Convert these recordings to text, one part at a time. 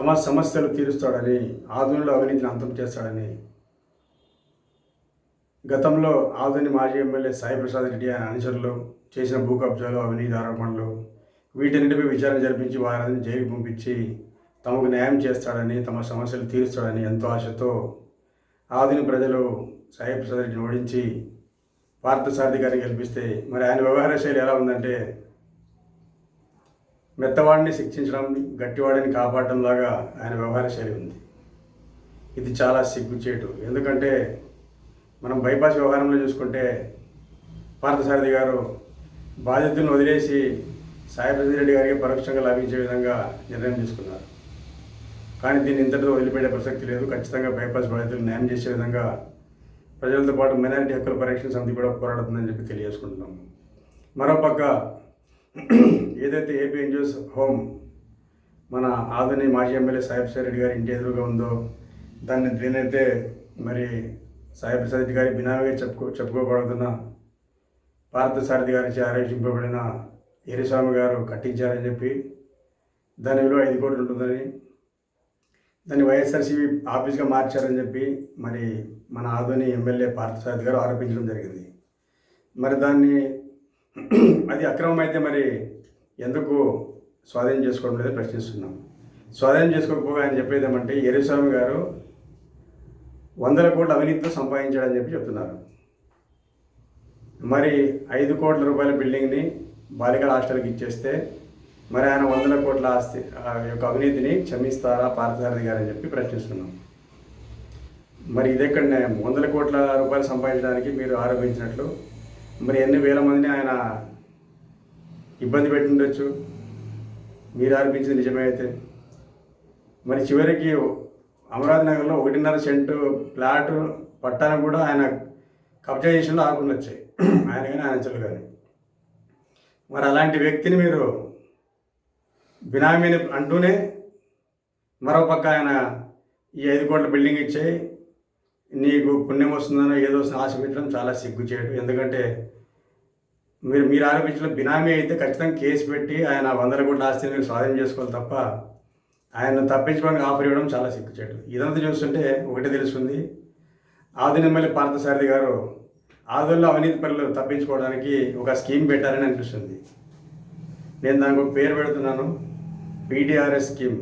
తమ సమస్యలు తీరుస్తాడని ఆధునిలో అవినీతిని అంతం చేస్తాడని. గతంలో ఆధుని మాజీ ఎమ్మెల్యే సాయిప్రసాద్ రెడ్డి ఆయన అనుచరులు చేసిన భూ కబ్జాలు అవినీతి ఆరోపణలు వీటన్నిటిపై విచారణ జరిపించి వారిని జైలుకు పంపించి తమకు న్యాయం చేస్తాడని తమ సమస్యలు తీరుస్తాడని ఎంతో ఆశతో ఆధుని ప్రజలు సాయిప్రసాద్ రెడ్డిని ఓడించి పార్థసారథి గారిని గెలిపిస్తే మరి ఆయన వ్యవహార శైలి ఎలా ఉందంటే మెత్తవాడిని శిక్షించడం గట్టివాడిని కాపాడడం లాగా ఆయన వ్యవహార శైలి ఉంది. ఇది చాలా సిగ్గుచేటు. ఎందుకంటే మనం బైపాస్ వ్యవహారంలో చూసుకుంటే పార్థసారథి గారు బాధితులను వదిలేసి సాయిప్రసాద్ రెడ్డి గారికి పరోక్షంగా లభించే విధంగా నిర్ణయం తీసుకున్నారు. కానీ దీన్ని ఇంతటితో వదిలిపెట్టే ప్రసక్తి లేదు. ఖచ్చితంగా బైపాస్ బాధ్యతలు న్యాయం చేసే విధంగా ప్రజలతో పాటు మైనారిటీ హక్కుల పరిరక్షణ సమితి కూడా పోరాడుతుందని చెప్పి తెలియజేసుకుంటున్నాం మరోపక్క ఏదైతే ఏపీ ఎన్జిఓస్ హోమ్ మన ఆదని మాజీ ఎమ్మెల్యే సాహెబ్ రెడ్డి గారి ఇంటి ఎదురుగా ఉందో దాన్ని దీనైతే మరి సాయిప్రసాద్ రెడ్డి గారి బినామీగా చెప్పుకో చెప్పుకోబడుతున్న పార్థసారథి గారి ఆరోపింపబడిన ఎరిస్వామి గారు కట్టించారని చెప్పి దాని విలువ ఐదు కోట్లు ఉంటుందని దాన్ని వైఎస్ఆర్సీపీ ఆఫీస్గా మార్చారని చెప్పి మరి మన ఆధుని ఎమ్మెల్యే పార్థసారథి గారు ఆరోపించడం జరిగింది. మరి దాన్ని అది అక్రమం అయితే మరి ఎందుకు స్వాధీనం చేసుకోవడం లేదో ప్రశ్నిస్తున్నాం. స్వాధీనం చేసుకోకపోగా ఆయన చెప్పేది ఏమంటే ఎరుస్వామి గారు వందల కోట్ల అవినీతితో సంపాదించాడని చెప్పి చెప్తున్నారు. మరి ఐదు కోట్ల రూపాయల బిల్డింగ్ని బాలికల హాస్టల్కి ఇచ్చేస్తే మరి ఆయన వందల కోట్ల ఆస్తి ఆ యొక్క అవినీతిని క్షమిస్తారా పార్థసారథి గారు అని చెప్పి ప్రశ్నిస్తున్నాం. మరి ఇదెక్కడ న్యాయం? వందల కోట్ల రూపాయలు సంపాదించడానికి మీరు ఆరోపించినట్లు మరి ఎన్ని వేల మందిని ఆయన ఇబ్బంది పెట్టుండొచ్చు? మీరు అనిపించింది నిజమే అయితే. మరి చివరికి అమరావతి నగర్లో ఒకటిన్నర సెంటు ప్లాట్ పట్టాను కూడా ఆయన కబ్జా చేసిన ఆకుండా వచ్చాయి. ఆయన కానీ ఆయన చెల్లు కానీ. మరి అలాంటి వ్యక్తిని మీరు బినామీని అంటూనే మరో పక్క ఆయన ఈ ఐదు కోట్ల బిల్డింగ్ ఇచ్చాయి. నీకు పుణ్యం వస్తుందనో ఏదో వస్తుందో ఆశ పెట్టడం చాలా సిగ్గు చేయడం. ఎందుకంటే మీరు మీరు ఆరోపించిన బినామీ అయితే ఖచ్చితంగా కేసు పెట్టి ఆయన వందల కోట్ల ఆస్తిని మీరు స్వాధీనం చేసుకోవాలి తప్ప ఆయన తప్పించుకోవడానికి ఆఫర్ ఇవ్వడం చాలా సిగ్గు చేయడం. ఇదంతా చూస్తుంటే ఒకటే తెలుస్తుంది. ఆదిన ఎమ్మెల్యే పార్థసారథి గారు ఆదుల్లో అవినీతి పనులు తప్పించుకోవడానికి ఒక స్కీమ్ పెట్టారని అనిపిస్తుంది. నేను దానికి ఒక పేరు పెడుతున్నాను. పీడిఆర్ఎస్ స్కీమ్.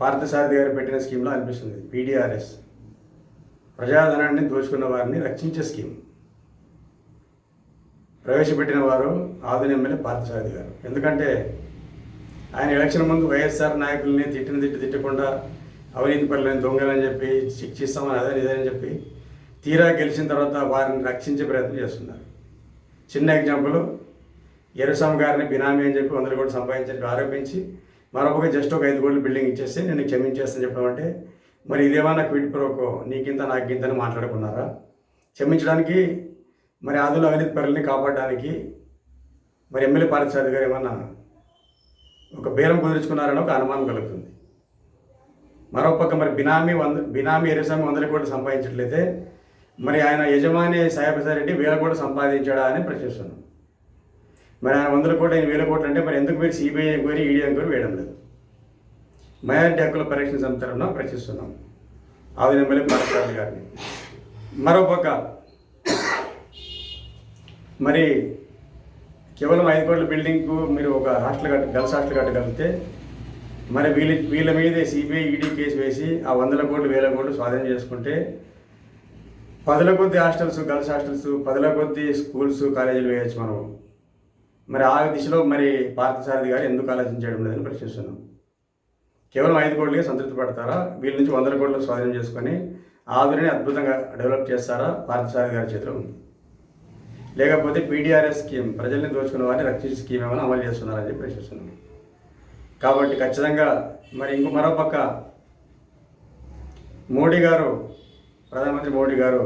పార్థసారథి గారు పెట్టిన స్కీమ్లో అనిపిస్తుంది. పీడిఆర్ఎస్. ప్రజాధనాన్ని దోచుకున్న వారిని రక్షించే స్కీమ్. ప్రవేశపెట్టిన వారు ఆదిన ఎమ్మెల్యే పార్థసారథి గారు. ఎందుకంటే ఆయన ఎలక్షన్ ముందు వైఎస్ఆర్ నాయకుల్ని తిట్టిన తిట్టి తిట్టకుండా అవినీతి పనులని దొంగలని చెప్పి శిక్షిస్తామని అదని ఇదని చెప్పి తీరా గెలిచిన తర్వాత వారిని రక్షించే ప్రయత్నం చేస్తున్నారు. చిన్న ఎగ్జాంపుల్ ఎరుసాం గారిని బినామీ అని చెప్పి వందల కోట్లు సంపాదించని ఆరోపించి మరొక జస్ట్ ఒక ఐదు కోట్లు బిల్డింగ్ ఇచ్చేస్తే నేను క్షమించేస్తాను చెప్పామంటే మరి ఇదేమన్నా క్విడ్ ప్రోకో నీకింత నాకింతని మాట్లాడుకున్నారా? క్షమించడానికి మరి ఆదుల అవినీతి పరుల్ని కాపాడడానికి మరి ఎమ్మెల్యే పార్థసారథి గారు ఏమన్నా ఒక బేరం కుదుర్చుకున్నారని ఒక అనుమానం కలుగుతుంది. మరోపక్క మరి బినామీ వంద బినామీ ఎరుసామి వందల కోట్లు సంపాదించట్లయితే మరి ఆయన యజమాని సాయిప్రసాద్ వేల కోట్లు సంపాదించాడా అని ప్రశ్నిస్తున్నాం. మరి ఆయన వందల కోట్లు ఆయన వేల కోట్లు అంటే మరి ఎందుకు మీరు సిబిఐ ఎంక్వైరీ ఈడీ ఎంక్వైరీ వేయడం లేదు? మైనారిటీ హక్కుల పరిరక్షణ సమితి తరఫున ప్రశ్నిస్తున్నాం ఆవిడ ఎమ్మెల్యే పార్థసారథి గారిని. మరోపక్క మరి కేవలం ఐదు కోట్ల బిల్డింగ్కు మీరు ఒక హాస్టల్ కట్ట గర్ల్స్ హాస్టల్ కట్టగలిగితే మరి వీళ్ళ వీళ్ళ మీదే సిబిఐ ఈడీ కేసు వేసి ఆ వందల కోట్లు వేల కోట్లు స్వాధీనం చేసుకుంటే పదుల కొద్ది హాస్టల్స్ గర్ల్స్ హాస్టల్స్ పదుల కొద్ది స్కూల్స్ కాలేజీలు వేయచ్చు మనం మరి ఆ దిశలో మరి పార్థసారథి గారు ఎందుకు ఆలోచించడం లేదని ప్రశ్నిస్తున్నాం. కేవలం ఐదు కోట్లకే సంతృప్తి పడతారా? వీళ్ళ నుంచి వందల కోట్లు స్వాధీనం చేసుకొని ఆవిరిని అద్భుతంగా డెవలప్ చేస్తారా? పార్థసారథి గారి చేతిలో ఉంది. లేకపోతే పీడిఆర్ఎస్ స్కీమ్ ప్రజల్ని దోచుకున్న వారిని రక్షించే స్కీమ్ ఏమైనా అమలు చేస్తున్నారని చెప్పి ప్రశ్నిస్తున్నాం. కాబట్టి ఖచ్చితంగా మరి ఇంకో మరోపక్క మోడీ గారు ప్రధానమంత్రి మోడీ గారు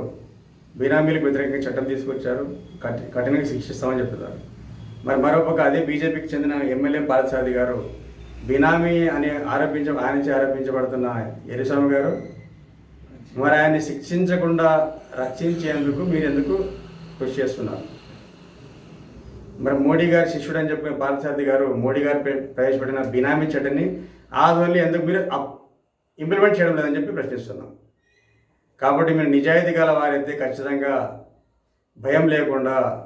బీనామీలకు వ్యతిరేకంగా చట్టం తీసుకొచ్చారు. కఠి కఠినంగా శిక్షిస్తామని చెప్తున్నారు. మరి మరోపక్క అదే బీజేపీకి చెందిన ఎమ్మెల్యే పార్థసారథి గారు బినామీ అని ఆరోపించ ఆయన నుంచి ఆరోపించబడుతున్న ఎరిస్వామి గారు మరి ఆయన్ని శిక్షించకుండా రక్షించేందుకు మీరు ఎందుకు కృషి చేస్తున్నారు? మరి మోడీ గారి శిష్యుడు అని చెప్పిన పార్థసారథి గారు మోడీ గారు ప్రవేశపెట్టిన బినామీ చట్టని ఆ ఎందుకు మీరు ఇంప్లిమెంట్ చేయడం లేదని చెప్పి ప్రశ్నిస్తున్నాం. కాబట్టి మీరు నిజాయితీ గల వారైతే ఖచ్చితంగా భయం లేకుండా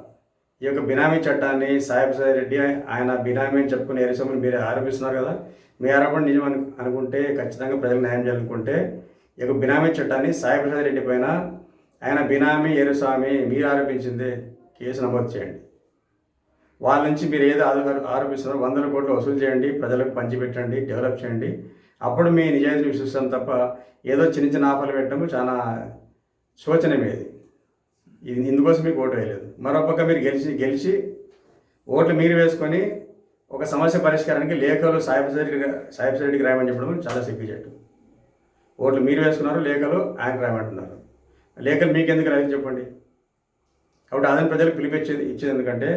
ఈ యొక్క బినామీ చట్టాన్ని సాహెబ్ సాయి రెడ్డి ఆయన బినామీ అని చెప్పుకుని ఎరిసొమ్మని మీరు ఆరోపిస్తున్నారు కదా. మీ ఆరోపణ నిజం అను అనుకుంటే ఖచ్చితంగా ప్రజలకు న్యాయం చేయాలనుకుంటే ఈ యొక్క బినామీ చట్టాన్ని సాయి ప్రసాద్ రెడ్డి పైన ఆయన బినామీ ఏరుస్వామి మీరు ఆరోపించిందే కేసు నమోదు చేయండి. వాళ్ళ నుంచి మీరు ఏదో ఆధార ఆరోపిస్తున్నారో వందల కోట్లు వసూలు చేయండి ప్రజలకు పంచిపెట్టండి డెవలప్ చేయండి. అప్పుడు మీ నిజాయితీ విశ్వసిస్తాం తప్ప ఏదో చిన్న చిన్న ఆఫర్లు పెట్టడం చాలా శోచనమేది ఇది ఇందుకోసం మీకు ఓటు వేయలేదు. మరోపక్క మీరు గెలిచి గెలిచి ఓట్లు మీరు వేసుకొని ఒక సమస్య పరిష్కారానికి లేఖలు సాయిబరెడ్డి సాయిబరెడ్డికి రాయమని చెప్పడం చాలా సిగ్గుచేటు ఓట్లు మీరు వేసుకున్నారు లేఖలు ఆయన రాయమంటున్నారు. లేఖలు మీకు ఎందుకు రాయని చెప్పండి. కాబట్టి అదని ప్రజలకు పిలిపించేది ఇచ్చేది ఎందుకంటే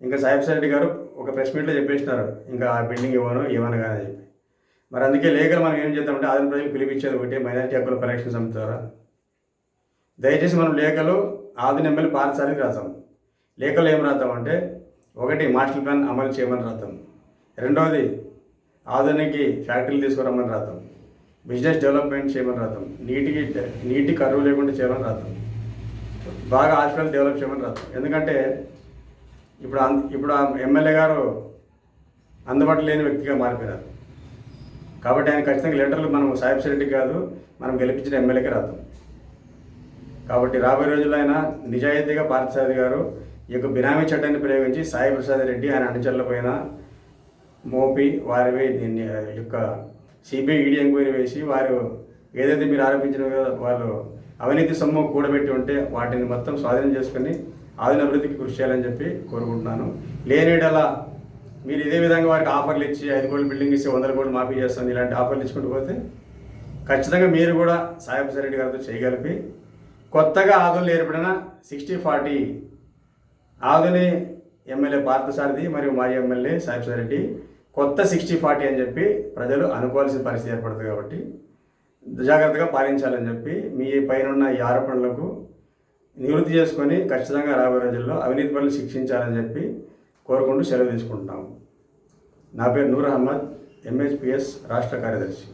ఇంకా సాహిబ్ రెడ్డి గారు ఒక ప్రెస్ మీట్లో చెప్పేసినారు ఇంకా ఆ బిల్డింగ్ ఇవ్వను ఇవ్వను కానీ చెప్పి. మరి అందుకే లేఖలు మనం ఏం చేద్దామంటే ఆదిన ప్రజలకు పిలిపించేది ఒకటి మైనారిటీ హక్కుల పరిరక్షణ సంస్థ ద్వారా. దయచేసి మనం లేఖలు ఆదిన ఎమ్మెల్యే పాఠశాలకి రాస్తాం లేఖలు ఏం రాద్దామంటే ఒకటి మాస్టర్ ప్లాన్ అమలు చేయమని రాద్దాం. రెండవది ఆధునికి ఫ్యాక్టరీలు తీసుకురమ్మని రాద్దాం. బిజినెస్ డెవలప్మెంట్ చేయమని రాద్దాం. నీటికి నీటి కరువు లేకుండా చేయమని రాద్దాం. బాగా హాస్పిటల్ డెవలప్ చేయమని రాద్దాం. ఎందుకంటే ఇప్పుడు అన్- ఇప్పుడు ఎమ్మెల్యే గారు అందుబాటులో లేని వ్యక్తిగా మారిపోయినారు. కాబట్టి ఆయన ఖచ్చితంగా లెటర్లు మనం సాహిబ్ రెడ్డికి కాదు మనం గెలిపించిన ఎమ్మెల్యేకి రాద్దాం. కాబట్టి రాబోయే రోజుల్లో ఆయన నిజాయితీగా పార్థసారథి గారు ఈ యొక్క బినామీ చట్టాన్ని ప్రయోగించి సాయి ప్రసాద్ రెడ్డి ఆయన అనుచరుల పైన మోపి వారి దీన్ని యొక్క సిబిఐ ఈడీ ఎంక్వైరీ వేసి వారు ఏదైతే మీరు ఆరోపించిన వాళ్ళు అవినీతి సొమ్ము కూడబెట్టి ఉంటే వాటిని మొత్తం స్వాధీనం చేసుకొని ఆదిన అభివృద్ధికి కృషి చేయాలని చెప్పి కోరుకుంటున్నాను. లేనిడలా మీరు ఇదే విధంగా వారికి ఆఫర్లు ఇచ్చి ఐదు కోట్ల బిల్డింగ్ ఇచ్చి వందల కోట్లు మాఫీ చేస్తాను ఇలాంటి ఆఫర్లు ఇచ్చుకుంటూ పోతే ఖచ్చితంగా మీరు కూడా సాయి రెడ్డి గారితో చేయగలిపి కొత్తగా ఆదులు ఏర్పడిన సిక్స్టీ ఫార్టీ ఆదుని ఎమ్మెల్యే పార్థసారథి మరియు మాజీ ఎమ్మెల్యే సాయిబ్సారెడ్డి కొత్త సిక్స్టీ ఫార్టీ అని చెప్పి ప్రజలు అనుకోవాల్సిన పరిస్థితి ఏర్పడుతుంది కాబట్టి జాగ్రత్తగా పాలించాలని చెప్పి మీ పైన ఉన్న ఈ ఆరోపణలకు నివృత్తి చేసుకొని ఖచ్చితంగా రాబోయే రోజుల్లో అవినీతి పనులు శిక్షించాలని చెప్పి కోరుకుంటూ సెలవు తీసుకుంటున్నాము. నా పేరు నూర్ అహ్మద్ ఎంహెచ్పిఎస్ రాష్ట్ర కార్యదర్శి.